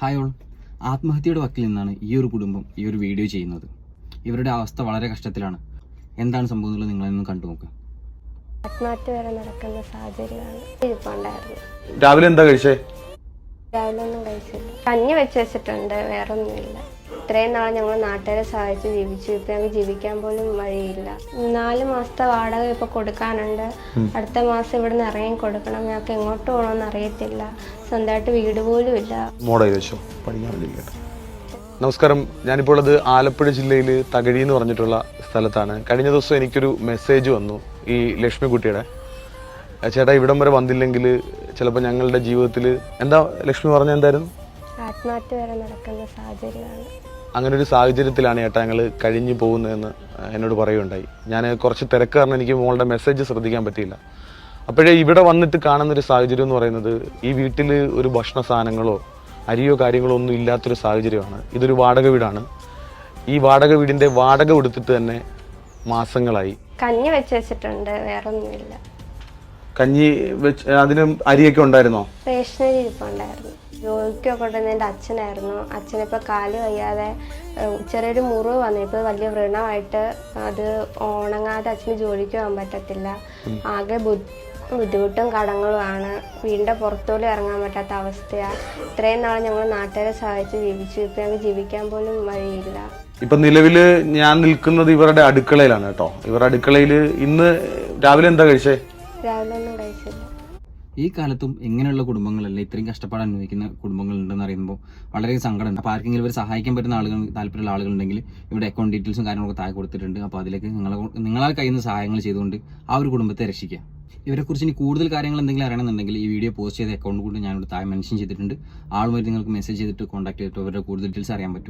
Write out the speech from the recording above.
Hi all. ആത്മഹത്യയുടെ വക്കിൽ നിന്നാണ് ഈ ഒരു കുടുംബം ഈ ഒരു വീഡിയോ ചെയ്യുന്നത്. ഇവരുടെ അവസ്ഥ വളരെ കഷ്ടത്തിലാണ്. എന്താണ് സംഭവം എന്നുള്ളത് നിങ്ങളൊന്ന് കണ്ടു നോക്കുക ആത്മഹത്യ വരെ നടക്കുന്ന സാഹചര്യമാണ് ഇരിപ്പുണ്ടായിരുന്നു രാവിലെ എന്താ കഴിച്ചേ? രാവിലെ ഒന്നും കഴിച്ചില്ല. കഞ്ഞി വെച്ച് വെച്ചിട്ടുണ്ട് വേറെ ഒന്നുമില്ല ഇത്രയും നാൾ ഞങ്ങൾ നാട്ടുകാരെ സഹായിച്ച് ജീവിച്ചു. ഇപ്പൊ ഞങ്ങൾക്ക് ജീവിക്കാൻ പോലും വഴിയില്ല. നാല് മാസത്തെ വാടക ഇപ്പൊ കൊടുക്കാനുണ്ട്. അടുത്ത മാസം ഇവിടെ നിന്ന് ഇറങ്ങി കൊടുക്കണം. ഞങ്ങൾക്ക് എങ്ങോട്ട് പോകണമെന്ന് അറിയത്തില്ല. സ്വന്തമായിട്ട് വീട് പോലും ഇല്ല. വെച്ചോ പഠിക്കാൻ വേണ്ടി നമസ്കാരം. ഞാനിപ്പോൾ ഉള്ളത് ആലപ്പുഴ ജില്ലയിൽ തകഴി എന്ന് പറഞ്ഞിട്ടുള്ള സ്ഥലത്താണ്. കഴിഞ്ഞ ദിവസം എനിക്കൊരു മെസ്സേജ് വന്നു ഈ ലക്ഷ്മിക്കുട്ടിയുടെ. "ആ, ചേട്ടാ ഇവിടം വരെ വന്നില്ലെങ്കിൽ ചിലപ്പോൾ ഞങ്ങളുടെ ജീവിതത്തിൽ എന്താ? ലക്ഷ്മി പറഞ്ഞ എന്തായിരുന്നു? ആത്മഹത്യ വരെ നടക്കുന്ന സാഹചര്യമാണ്. അങ്ങനെ ഒരു സാഹചര്യത്തിലാണ് ചേട്ടാ ഞങ്ങൾ കഴിഞ്ഞു പോകുന്നതെന്ന് എന്നോട് പറയുകയുണ്ടായി. ഞാൻ കുറച്ച് തിരക്ക് കാരണം എനിക്ക് മോളുടെ മെസ്സേജ് ശ്രദ്ധിക്കാൻ പറ്റിയില്ല. അപ്പോഴേ ഇവിടെ വന്നിട്ട് കാണുന്ന ഒരു സാഹചര്യം എന്ന് പറയുന്നത് ഈ വീട്ടിൽ ഒരു ഭക്ഷണ സാധനങ്ങളോ അരിയോ കാര്യങ്ങളോ ഒന്നും ഇല്ലാത്തൊരു സാഹചര്യമാണ്. ഇതൊരു വാടക വീടാണ്. ഈ വാടക വീടിന്റെ വാടക കൊടുത്തിട്ട് തന്നെ മാസങ്ങളായി. കഞ്ഞി വെച്ച് വെച്ചിട്ടുണ്ട് വേറെ ഒന്നുമില്ല കഞ്ഞി വെച്ച് അതിനും അരിയൊക്കെ ഉണ്ടായിരുന്നോ? സ്റ്റേഷനറി ഇരിപ്പുണ്ടായിരുന്നു. ജോലിക്കൊക്കെ കൊണ്ടുവന്ന എന്റെ അച്ഛനായിരുന്നു. അച്ഛനിപ്പോൾ കാൽ വയ്യാതെ ചെറിയൊരു മുറിവ് വന്നിപ്പോൾ വലിയ വ്രണമായിട്ട് അത് ഉണങ്ങാതെ അച്ഛന് ജോലിക്ക് പോകാൻ പറ്റത്തില്ല. ആകെ ബുദ്ധി ബുദ്ധിമുട്ടും കടങ്ങളുമാണ്. വീടിന്റെ പുറത്തോലും ഇറങ്ങാൻ പറ്റാത്ത അവസ്ഥയാണ് ഇത്രയും നാൾ ഞങ്ങൾ നാട്ടുകാരെ സഹായിച്ച് ജീവിച്ചു. ഇപ്പം ഞങ്ങൾക്ക് ജീവിക്കാൻ പോലും വഴിയില്ല. ഇപ്പൊ നിലവിൽ ഞാൻ നിൽക്കുന്നത് ഇവരുടെ അടുക്കളയിലാണ് കേട്ടോ. ഇവരുടെ അടുക്കളയിൽ ഇന്ന് രാവിലെ എന്താ കഴിച്ചേ? രാവിലെ ഒന്നും കഴിച്ചില്ല. ഈ കാലത്തും ഇങ്ങനെയുള്ള കുടുംബങ്ങളല്ലേ ഇത്രയും കഷ്ടപ്പാട് അനുഭവിക്കുന്ന കുടുംബങ്ങളുണ്ടെന്ന് അറിയുമ്പോൾ വളരെ സങ്കടം അപ്പോൾ ആർക്കെങ്കിലും ഇവർ സഹായിക്കാൻ പറ്റുന്ന ആളുകൾ താല്പര്യമുള്ള ആളുകളുണ്ടെങ്കിൽ ഇവിടെ അക്കൗണ്ട് ഡീറ്റെയിൽസും കാര്യങ്ങളൊക്കെ താഴെ കൊടുത്തിട്ടുണ്ട്. അപ്പോൾ അതിലേക്ക് നിങ്ങളെ നിങ്ങളാൽ കഴിയുന്ന സഹായങ്ങൾ ചെയ്തുകൊണ്ട് ആ ഒരു കുടുംബത്തെ രക്ഷിക്കുക. ഇവരെക്കുറിച്ച് ഇനി കൂടുതൽ കാര്യങ്ങൾ എന്തെങ്കിലും അറിയണമെന്നുണ്ടെങ്കിൽ ഈ വീഡിയോ പോസ്റ്റ് ചെയ്ത അക്കൗണ്ട് കൊണ്ട് ഞാനിവിടെ താഴെ മെൻഷൻ ചെയ്തിട്ടുണ്ട്. ആളുമായിട്ട് നിങ്ങൾക്ക് മെസ്സേജ് ചെയ്തിട്ട് കോൺടാക്ട് ചെയ്തിട്ട് അവരുടെ കൂടുതൽ ഡീറ്റെയിൽസ് അറിയാൻ പറ്റും.